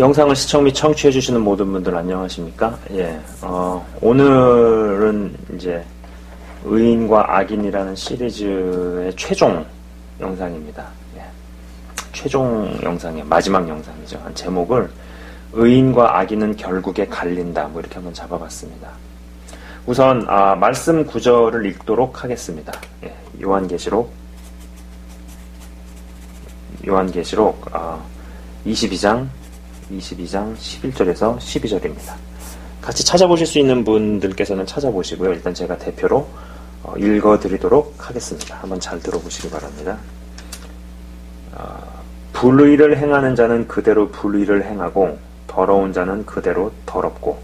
영상을 시청 및 청취해 주시는 모든 분들 안녕하십니까? 예, 어, 오늘은 이제 의인과 악인이라는 시리즈의 최종 영상입니다. 예, 최종 영상의 마지막 영상이죠. 제목을 의인과 악인은 결국에 갈린다. 뭐 이렇게 한번 잡아봤습니다. 우선 아, 말씀 구절을 읽도록 하겠습니다. 예, 요한계시록 요한계시록 아, 22장 22장 11절에서 12절입니다. 같이 찾아보실 수 있는 분들께서는 찾아보시고요. 일단 제가 대표로 어, 읽어드리도록 하겠습니다. 한번 잘 들어보시기 바랍니다. 어, 불의를 행하는 자는 그대로 불의를 행하고 더러운 자는 그대로 더럽고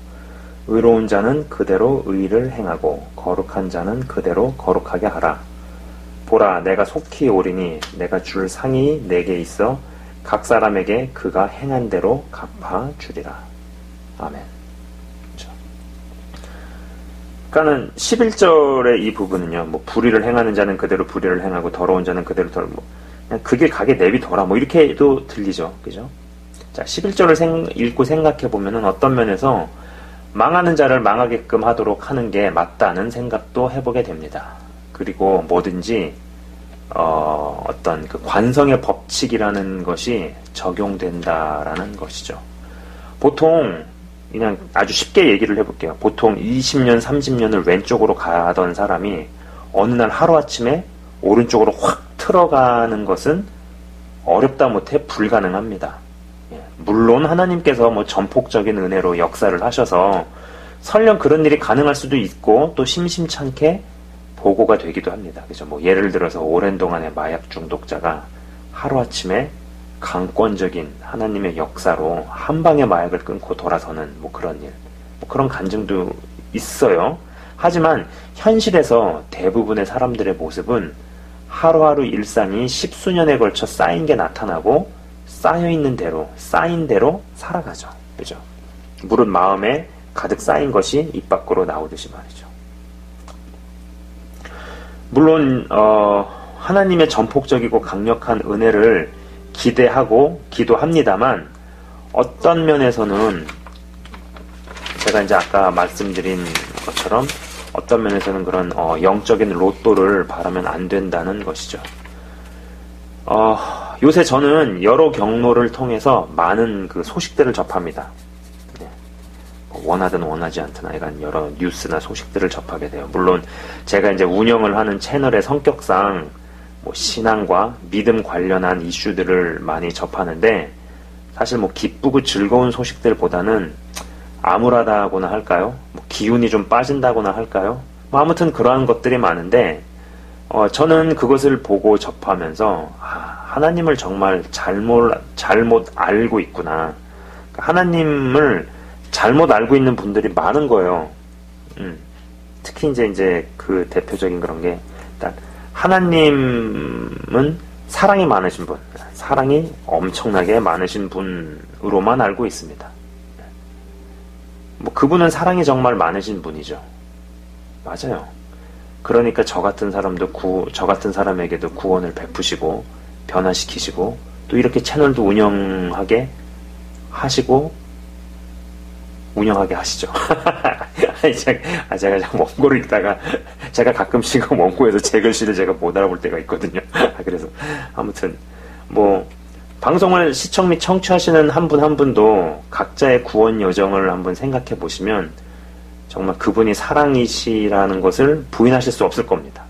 의로운 자는 그대로 의를 행하고 거룩한 자는 그대로 거룩하게 하라. 보라 내가 속히 오리니 내가 줄 상이 내게 있어 각 사람에게 그가 행한 대로 갚아 주리라. 아멘. 그렇죠. 그러니까는 11절의 이 부분은요. 뭐 불의를 행하는 자는 그대로 불의를 행하고 더러운 자는 그대로 더러 뭐 그냥 그게 가게 내비둬라. 뭐 이렇게도 들리죠. 그죠? 자, 11절을 생, 읽고 생각해 보면은 어떤 면에서 망하는 자를 망하게끔 하도록 하는 게 맞다는 생각도 해보게 됩니다. 그리고 뭐든지 어, 어떤 그 관성의 법칙이라는 것이 적용된다라는 것이죠. 보통 그냥 아주 쉽게 얘기를 해볼게요. 보통 20년, 30년을 왼쪽으로 가던 사람이 어느 날 하루아침에 오른쪽으로 확 틀어가는 것은 어렵다 못해 불가능합니다. 예, 물론 하나님께서 뭐 전폭적인 은혜로 역사를 하셔서 설령 그런 일이 가능할 수도 있고 또 심심찮게 보고가 되기도 합니다. 그죠? 뭐 예를 들어서 오랜 동안의 마약 중독자가 하루아침에 강권적인 하나님의 역사로 한 방에 마약을 끊고 돌아서는 뭐 그런 일, 뭐 그런 간증도 있어요. 하지만 현실에서 대부분의 사람들의 모습은 하루하루 일상이 십수년에 걸쳐 쌓인 게 나타나고 쌓여 있는 대로, 쌓인 대로 살아가죠. 그죠? 물은 마음에 가득 쌓인 것이 입 밖으로 나오듯이 말이죠. 물론 어, 하나님의 전폭적이고 강력한 은혜를 기대하고 기도합니다만 어떤 면에서는 제가 이제 아까 말씀드린 것처럼 어떤 면에서는 그런 어, 영적인 로또를 바라면 안 된다는 것이죠. 어, 요새 저는 여러 경로를 통해서 많은 그 소식들을 접합니다. 원하든 원하지 않든 하여간 여러 뉴스나 소식들을 접하게 돼요. 물론 제가 이제 운영을 하는 채널의 성격상 뭐 신앙과 믿음 관련한 이슈들을 많이 접하는데 사실 뭐 기쁘고 즐거운 소식들보다는 암울하다거나 할까요? 뭐 기운이 좀 빠진다거나 할까요? 뭐 아무튼 그러한 것들이 많은데 어, 저는 그것을 보고 접하면서 아, 하나님을 정말 잘못 잘못 알고 있구나. 하나님을 잘못 알고 있는 분들이 많은 거예요. 음. 특히 이제 이제 그 대표적인 그런 게 일단 하나님은 사랑이 많으신 분, 사랑이 엄청나게 많으신 분으로만 알고 있습니다. 뭐 그분은 사랑이 정말 많으신 분이죠. 맞아요. 그러니까 저 같은 사람도 구, 저 같은 사람에게도 구원을 베푸시고 변화시키시고 또 이렇게 채널도 운영하게 하시고 운영하게 하시죠. 아, 제가 원고를 읽다가 제가 가끔씩 원고에서 제 글씨를 제가 못 알아볼 때가 있거든요. 아, 그래서 아무튼 뭐 방송을 시청 및 청취하시는 한 분한 한 분도 각자의 구원 여정을 한번 생각해 보시면 정말 그분이 사랑이시라는 것을 부인하실 수 없을 겁니다.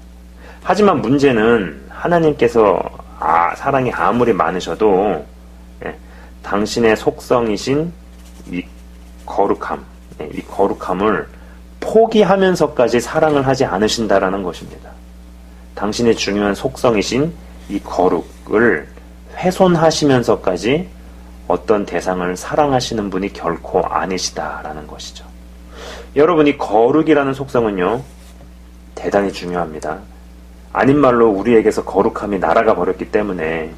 하지만 문제는 하나님께서 아, 사랑이 아무리 많으셔도 예, 당신의 속성이신 거룩함, 네, 이 거룩함을 포기하면서까지 사랑을 하지 않으신다라는 것입니다. 당신의 중요한 속성이신 이 거룩을 훼손하시면서까지 어떤 대상을 사랑하시는 분이 결코 아니시다라는 것이죠. 여러분이 거룩이라는 속성은요, 대단히 중요합니다. 아닌 말로 우리에게서 거룩함이 날아가 버렸기 때문에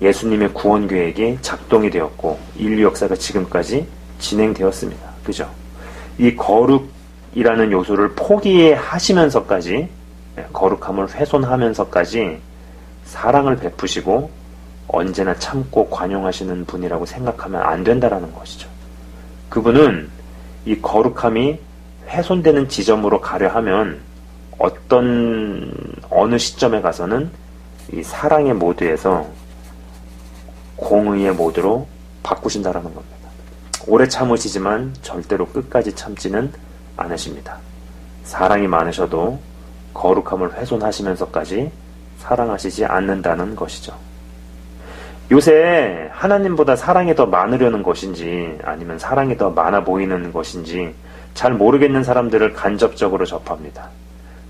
예수님의 구원 계획이 작동이 되었고 인류 역사가 지금까지 진행되었습니다. 그죠? 이 거룩이라는 요소를 포기하시면서까지 예, 거룩함을 훼손하면서까지 사랑을 베푸시고 언제나 참고 관용하시는 분이라고 생각하면 안 된다라는 것이죠. 그분은 이 거룩함이 훼손되는 지점으로 가려 하면 어떤 어느 시점에 가서는 이 사랑의 모드에서 공의의 모드로 바꾸신다라는 겁니다. 오래 참으시지만 절대로 끝까지 참지는 않으십니다. 사랑이 많으셔도 거룩함을 훼손하시면서까지 사랑하시지 않는다는 것이죠. 요새 하나님보다 사랑이 더 많으려는 것인지 아니면 사랑이 더 많아 보이는 것인지 잘 모르겠는 사람들을 간접적으로 접합니다.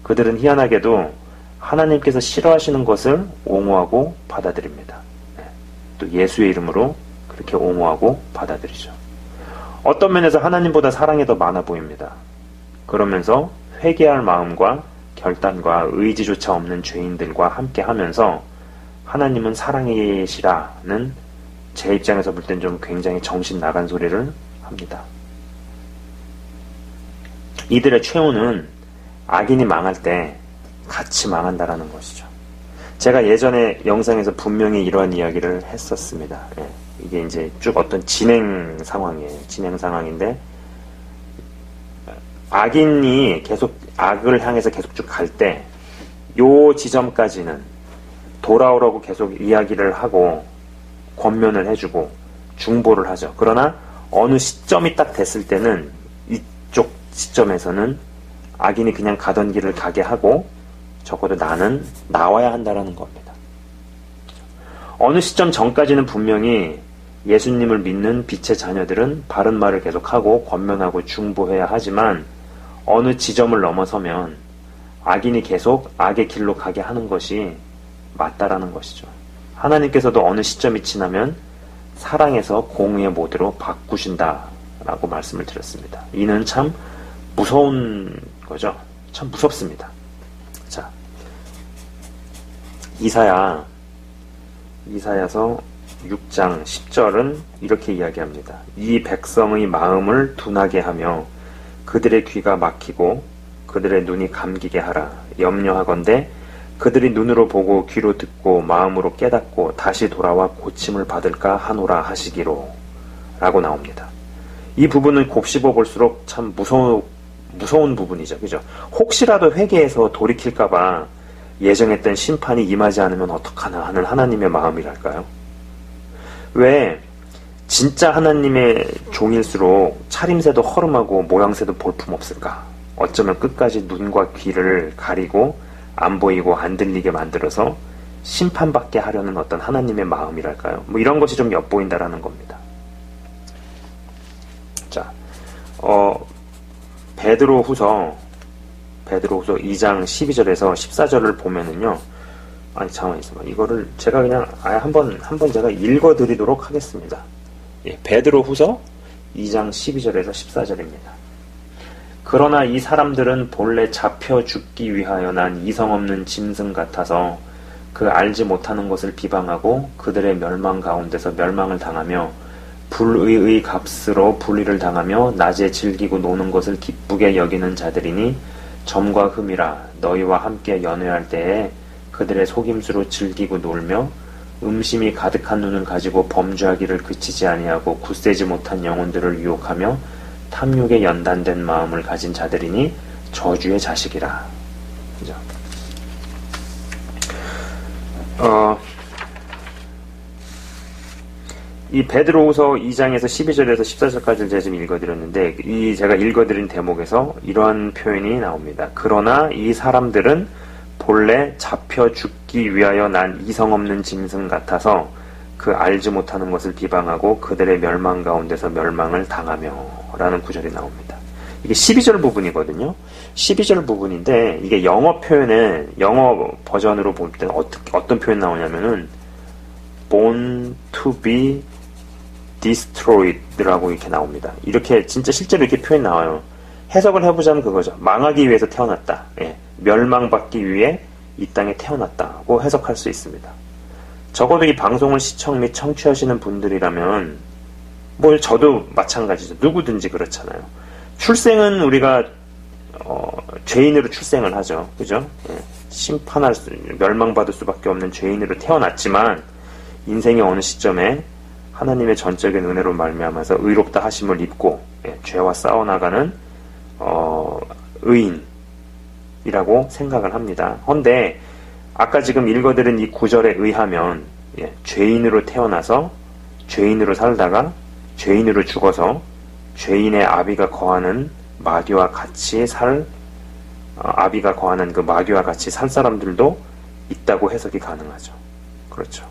그들은 희한하게도 하나님께서 싫어하시는 것을 옹호하고 받아들입니다. 네. 또 예수의 이름으로 그렇게 옹호하고 받아들이죠. 어떤 면에서 하나님보다 사랑이 더 많아 보입니다. 그러면서 회개할 마음과 결단과 의지조차 없는 죄인들과 함께 하면서 하나님은 사랑이시라는 제 입장에서 볼 땐 좀 굉장히 정신 나간 소리를 합니다. 이들의 최후는 악인이 망할 때 같이 망한다라는 것이죠. 제가 예전에 영상에서 분명히 이러한 이야기를 했었습니다. 예, 이게 이제 쭉 어떤 진행 상황이에요. 진행 상황인데 악인이 계속 악을 향해서 계속 쭉 갈 때 요 지점까지는 돌아오라고 계속 이야기를 하고 권면을 해주고 중보를 하죠. 그러나 어느 시점이 딱 됐을 때는 이쪽 시점에서는 악인이 그냥 가던 길을 가게 하고 적어도 나는 나와야 한다라는 겁니다. 어느 시점 전까지는 분명히 예수님을 믿는 빛의 자녀들은 바른 말을 계속하고 권면하고 중보해야 하지만 어느 지점을 넘어서면 악인이 계속 악의 길로 가게 하는 것이 맞다라는 것이죠. 하나님께서도 어느 시점이 지나면 사랑에서 공의의 모드로 바꾸신다라고 말씀을 드렸습니다. 이는 참 무서운 거죠. 참 무섭습니다. 자, 이사야, 이사야서 6장 10절은 이렇게 이야기합니다. 이 백성의 마음을 둔하게 하며 그들의 귀가 막히고 그들의 눈이 감기게 하라. 염려하건대 그들이 눈으로 보고 귀로 듣고 마음으로 깨닫고 다시 돌아와 고침을 받을까 하노라 하시기로 라고 나옵니다. 이 부분은 곱씹어 볼수록 참 무서운, 무서운 부분이죠. 그죠? 혹시라도 회개해서 돌이킬까봐 예정했던 심판이 임하지 않으면 어떡하나 하는 하나님의 마음이랄까요? 왜 진짜 하나님의 종일수록 차림새도 허름하고 모양새도 볼품없을까? 어쩌면 끝까지 눈과 귀를 가리고 안 보이고 안 들리게 만들어서 심판받게 하려는 어떤 하나님의 마음이랄까요? 뭐 이런 것이 좀 엿보인다라는 겁니다. 자, 어, 베드로 후서, 베드로 후서 2장 12절에서 14절을 보면은요, 아니, 잠깐만 있어봐. 이거를 제가 그냥 아예 한 번, 한번 제가 읽어드리도록 하겠습니다. 예, 베드로 후서 2장 12절에서 14절입니다. 그러나 이 사람들은 본래 잡혀 죽기 위하여 난 이성 없는 짐승 같아서 그 알지 못하는 것을 비방하고 그들의 멸망 가운데서 멸망을 당하며 불의의 값으로 불의를 당하며 낮에 즐기고 노는 것을 기쁘게 여기는 자들이니 점과 흠이라 너희와 함께 연회할 때에 그들의 속임수로 즐기고 놀며 음심이 가득한 눈을 가지고 범죄하기를 그치지 아니하고 굳세지 못한 영혼들을 유혹하며 탐욕에 연단된 마음을 가진 자들이니 저주의 자식이라. 그죠? 어, 이 베드로후서 2장에서 12절에서 14절까지를 제가 지금 읽어드렸는데 이 제가 읽어드린 대목에서 이러한 표현이 나옵니다. 그러나 이 사람들은 본래 잡혀 죽기 위하여 난 이성 없는 짐승 같아서 그 알지 못하는 것을 비방하고 그들의 멸망 가운데서 멸망을 당하며 라는 구절이 나옵니다. 이게 12절 부분이거든요. 12절 부분인데 이게 영어 표현에 영어 버전으로 볼 때는 어떻게 어떤 표현 나오냐면은 born to be destroyed라고 이렇게 나옵니다. 이렇게 진짜 실제로 이렇게 표현 나와요. 해석을 해보자면 그거죠. 망하기 위해서 태어났다. 예. 멸망받기 위해 이 땅에 태어났다고 해석할 수 있습니다. 적어도 이 방송을 시청 및 청취하시는 분들이라면 뭐 저도 마찬가지죠. 누구든지 그렇잖아요. 출생은 우리가 어, 죄인으로 출생을 하죠. 그죠? 예. 심판할 수, 멸망받을 수밖에 없는 죄인으로 태어났지만 인생의 어느 시점에 하나님의 전적인 은혜로 말미암아서 의롭다 하심을 입고 예, 죄와 싸워나가는 어, 의인 이라고 생각을 합니다. 헌데 아까 지금 읽어드린 이 구절에 의하면 예, 죄인으로 태어나서 죄인으로 살다가 죄인으로 죽어서 죄인의 아비가 거하는 마귀와 같이 살 어, 아비가 거하는 그 마귀와 같이 살 사람들도 있다고 해석이 가능하죠. 그렇죠.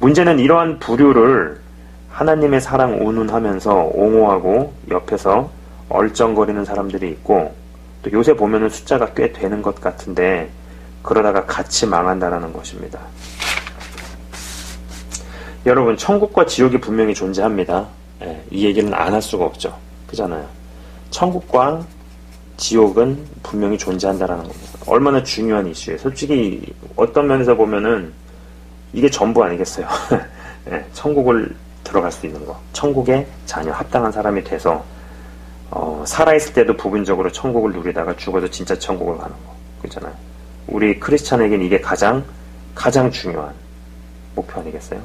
문제는 이러한 부류를 하나님의 사랑 운운하면서 옹호하고 옆에서 얼쩡거리는 사람들이 있고 또 요새 보면은 숫자가 꽤 되는 것 같은데 그러다가 같이 망한다라는 것입니다. 여러분 천국과 지옥이 분명히 존재합니다. 예, 이 얘기는 안 할 수가 없죠. 그잖아요. 천국과 지옥은 분명히 존재한다라는 겁니다. 얼마나 중요한 이슈예요. 솔직히 어떤 면에서 보면은 이게 전부 아니겠어요. 네, 천국을 들어갈 수 있는 거. 천국의 자녀, 합당한 사람이 돼서 어, 살아있을 때도 부분적으로 천국을 누리다가 죽어도 진짜 천국을 가는 거. 그렇잖아요. 우리 크리스찬에겐 이게 가장 가장 중요한 목표 아니겠어요?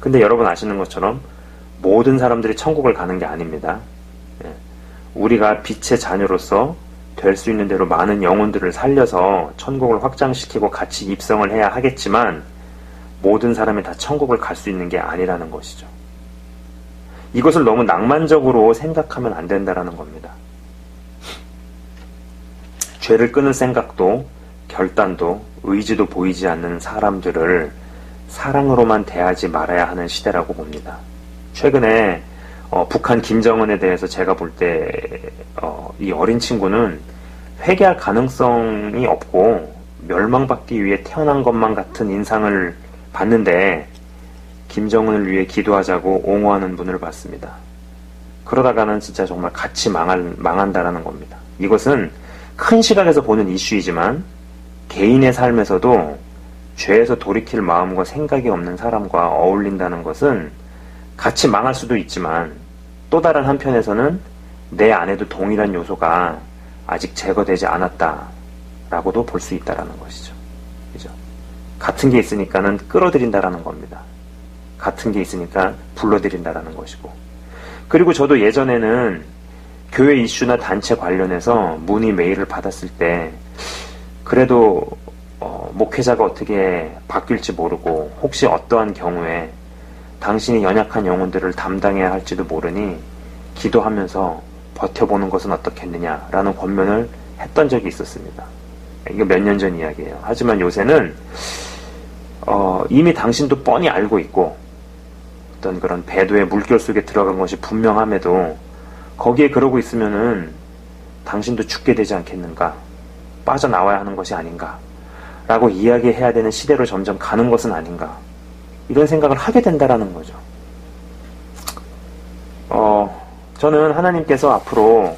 근데 여러분 아시는 것처럼 모든 사람들이 천국을 가는 게 아닙니다. 예. 우리가 빛의 자녀로서 될 수 있는 대로 많은 영혼들을 살려서 천국을 확장시키고 같이 입성을 해야 하겠지만 모든 사람이 다 천국을 갈 수 있는 게 아니라는 것이죠. 이것을 너무 낭만적으로 생각하면 안 된다라는 겁니다. 죄를 끊을 생각도 결단도 의지도 보이지 않는 사람들을 사랑으로만 대하지 말아야 하는 시대라고 봅니다. 최근에 어, 북한 김정은에 대해서 제가 볼 때이 어, 어린 친구는 회개할 가능성이 없고 멸망받기 위해 태어난 것만 같은 인상을 봤는데 김정은을 위해 기도하자고 옹호하는 분을 봤습니다. 그러다가는 진짜 정말 같이 망할, 망한다라는 겁니다. 이것은 큰 시각에서 보는 이슈이지만 개인의 삶에서도 죄에서 돌이킬 마음과 생각이 없는 사람과 어울린다는 것은 같이 망할 수도 있지만 또 다른 한편에서는 내 안에도 동일한 요소가 아직 제거되지 않았다라고도 볼 수 있다라는 것이죠. 그죠? 같은 게 있으니까는 끌어들인다라는 겁니다. 같은 게 있으니까 불러들인다라는 것이고. 그리고 저도 예전에는 교회 이슈나 단체 관련해서 문의 메일을 받았을 때 그래도 어, 목회자가 어떻게 바뀔지 모르고 혹시 어떠한 경우에 당신이 연약한 영혼들을 담당해야 할지도 모르니 기도하면서 버텨보는 것은 어떻겠느냐라는 권면을 했던 적이 있었습니다. 이거 몇 년 전 이야기예요. 하지만 요새는 어, 이미 당신도 뻔히 알고 있고 어떤 그런 배도의 물결 속에 들어간 것이 분명함에도 거기에 그러고 있으면은 당신도 죽게 되지 않겠는가 빠져나와야 하는 것이 아닌가 라고 이야기해야 되는 시대로 점점 가는 것은 아닌가 이런 생각을 하게 된다라는 거죠. 어, 저는 하나님께서 앞으로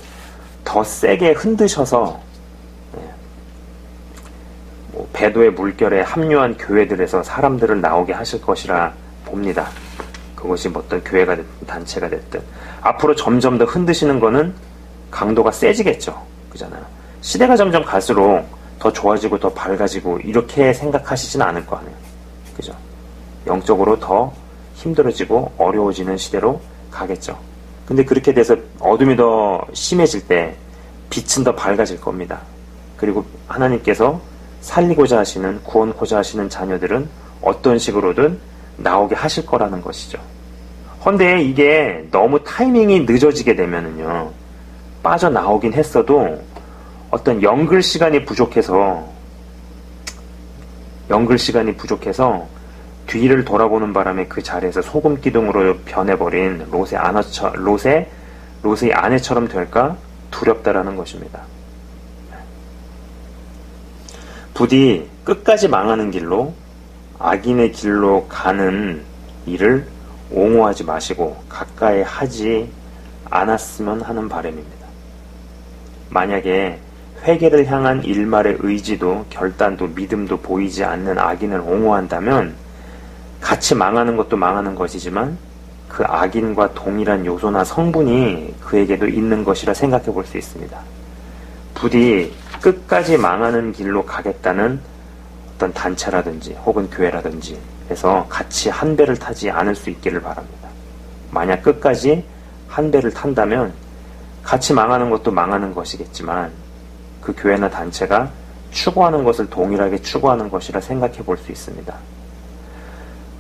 더 세게 흔드셔서 예, 뭐 배도의 물결에 합류한 교회들에서 사람들을 나오게 하실 것이라 봅니다. 그것이 뭐 어떤 교회가 됐든 단체가 됐든 앞으로 점점 더 흔드시는 거는 강도가 세지겠죠. 그잖아요. 시대가 점점 갈수록 더 좋아지고 더 밝아지고 이렇게 생각하시지는 않을 거 아니에요. 그죠? 영적으로 더 힘들어지고 어려워지는 시대로 가겠죠. 근데 그렇게 돼서 어둠이 더 심해질 때 빛은 더 밝아질 겁니다. 그리고 하나님께서 살리고자 하시는 구원코자 하시는 자녀들은 어떤 식으로든 나오게 하실 거라는 것이죠. 헌데 이게 너무 타이밍이 늦어지게 되면은요, 빠져나오긴 했어도 어떤 연글 시간이 부족해서, 연글 시간이 부족해서 뒤를 돌아보는 바람에 그 자리에서 소금 기둥으로 변해버린 롯의 아내처, 롯의, 롯의 아내처럼 될까 두렵다라는 것입니다. 부디 끝까지 망하는 길로 악인의 길로 가는 일을 옹호하지 마시고 가까이 하지 않았으면 하는 바람입니다. 만약에 회개를 향한 일말의 의지도 결단도 믿음도 보이지 않는 악인을 옹호한다면 같이 망하는 것도 망하는 것이지만 그 악인과 동일한 요소나 성분이 그에게도 있는 것이라 생각해 볼 수 있습니다. 부디 끝까지 망하는 길로 가겠다는 어떤 단체라든지 혹은 교회라든지 해서 같이 한 배를 타지 않을 수 있기를 바랍니다. 만약 끝까지 한 배를 탄다면 같이 망하는 것도 망하는 것이겠지만 그 교회나 단체가 추구하는 것을 동일하게 추구하는 것이라 생각해 볼 수 있습니다.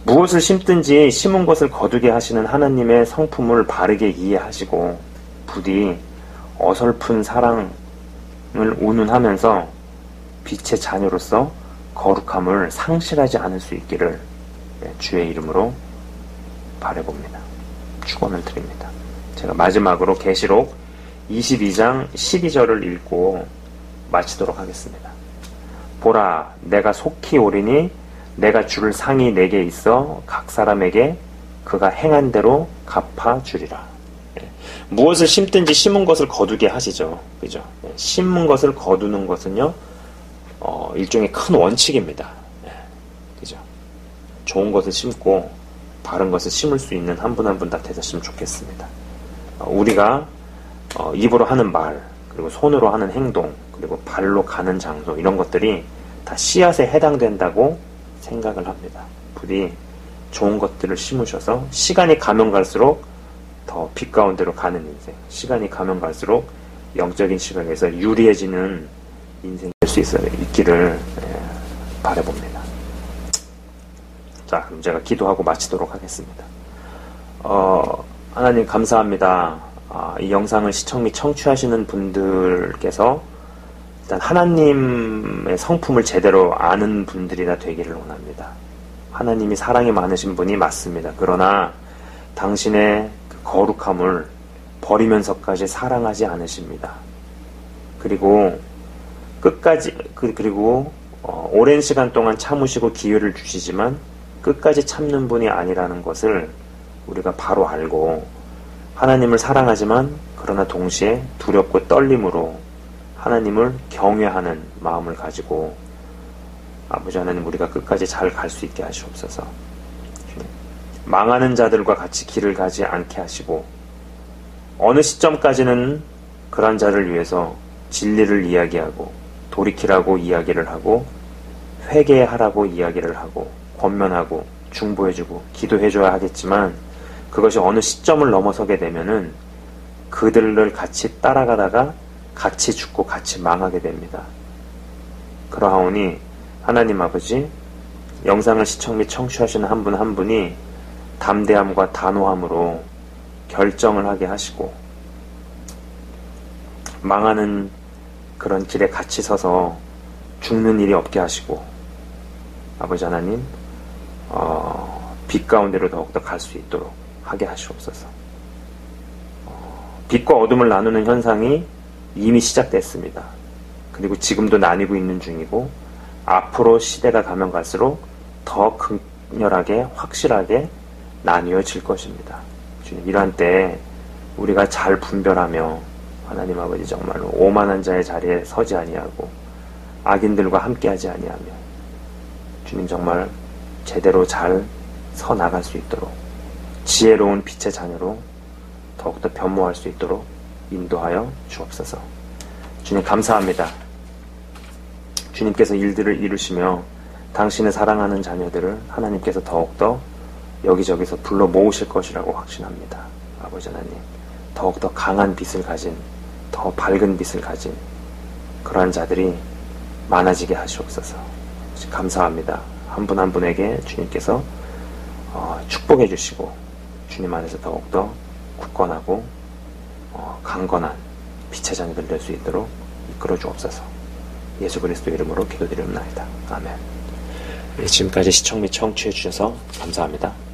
무엇을 심든지 심은 것을 거두게 하시는 하나님의 성품을 바르게 이해하시고 부디 어설픈 사랑을 운운하면서 빛의 자녀로서 거룩함을 상실하지 않을 수 있기를 예, 주의 이름으로 바래봅니다. 축원을 드립니다. 제가 마지막으로 계시록 22장 12절을 읽고 마치도록 하겠습니다. 보라, 내가 속히 오리니 내가 줄 상이 내게 있어 각 사람에게 그가 행한 대로 갚아 주리라. 예. 무엇을 심든지 심은 것을 거두게 하시죠. 그죠? 예. 심은 것을 거두는 것은요, 어, 일종의 큰 원칙입니다. 예. 그죠? 좋은 것을 심고 바른 것을 심을 수 있는 한 분 한 분 다 되셨으면 좋겠습니다. 어, 우리가 어, 입으로 하는 말, 그리고 손으로 하는 행동, 그리고 발로 가는 장소 이런 것들이 다 씨앗에 해당된다고 생각을 합니다. 부디 좋은 것들을 심으셔서 시간이 가면 갈수록 더 빛 가운데로 가는 인생, 시간이 가면 갈수록 영적인 시각에서 유리해지는 인생 수 있기를 예, 바라봅니다. 자, 그럼 제가 기도하고 마치도록 하겠습니다. 어, 하나님 감사합니다. 아, 이 영상을 시청 및 청취하시는 분들께서 일단 하나님의 성품을 제대로 아는 분들이나 되기를 원합니다. 하나님이 사랑이 많으신 분이 맞습니다. 그러나 당신의 그 거룩함을 버리면서까지 사랑하지 않으십니다. 그리고 끝까지 그, 그리고 어, 오랜 시간 동안 참으시고 기회를 주시지만 끝까지 참는 분이 아니라는 것을 우리가 바로 알고 하나님을 사랑하지만 그러나 동시에 두렵고 떨림으로 하나님을 경외하는 마음을 가지고 아버지 하나님 우리가 끝까지 잘 갈 수 있게 하시옵소서. 망하는 자들과 같이 길을 가지 않게 하시고 어느 시점까지는 그런 자를 위해서 진리를 이야기하고 돌이키라고 이야기를 하고 회개하라고 이야기를 하고 권면하고 중보해주고 기도해줘야 하겠지만 그것이 어느 시점을 넘어서게 되면은 그들을 같이 따라가다가 같이 죽고 같이 망하게 됩니다. 그러하오니 하나님 아버지 영상을 시청 및 청취하시는 한 분한 한 분이 담대함과 단호함으로 결정을 하게 하시고 망하는 그런 길에 같이 서서 죽는 일이 없게 하시고 아버지 하나님 어, 빛 가운데로 더욱더 갈 수 있도록 하게 하시옵소서. 어, 빛과 어둠을 나누는 현상이 이미 시작됐습니다. 그리고 지금도 나뉘고 있는 중이고 앞으로 시대가 가면 갈수록 더 극렬하게 확실하게 나뉘어질 것입니다. 주님 이러한 때 우리가 잘 분별하며 하나님 아버지 정말로 오만한 자의 자리에 서지 아니하고 악인들과 함께하지 아니하며 주님 정말 제대로 잘 서 나갈 수 있도록 지혜로운 빛의 자녀로 더욱더 변모할 수 있도록 인도하여 주옵소서. 주님 감사합니다. 주님께서 일들을 이루시며 당신의 사랑하는 자녀들을 하나님께서 더욱더 여기저기서 불러 모으실 것이라고 확신합니다. 아버지 하나님, 더욱더 강한 빛을 가진, 더 밝은 빛을 가진 그러한 자들이 많아지게 하시옵소서. 감사합니다. 한 분한 한 분에게 주님께서 어, 축복해 주시고 주님 안에서 더욱더 굳건하고 어, 강건한 빛의 자녀들 될수 있도록 이끌어 주옵소서. 예수 그리스도 이름으로 기도드리옵나이다. 아멘. 네, 지금까지 시청 및 청취해 주셔서 감사합니다.